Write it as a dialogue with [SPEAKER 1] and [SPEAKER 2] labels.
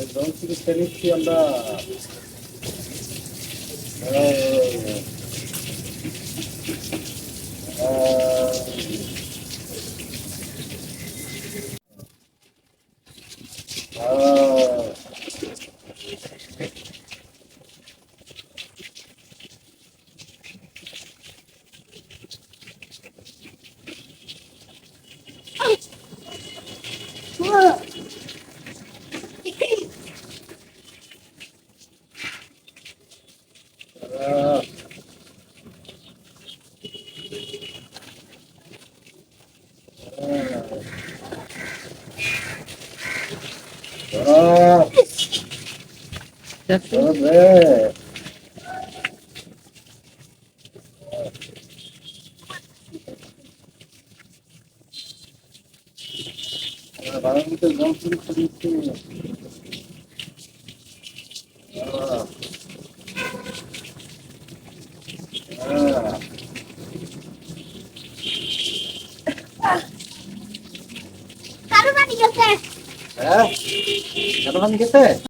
[SPEAKER 1] যখন চিকিৎসা নিচ্ছি আমরা
[SPEAKER 2] Uh... বাংলাদেশের জনসংখ্যা
[SPEAKER 1] হ্যাঁ গেছে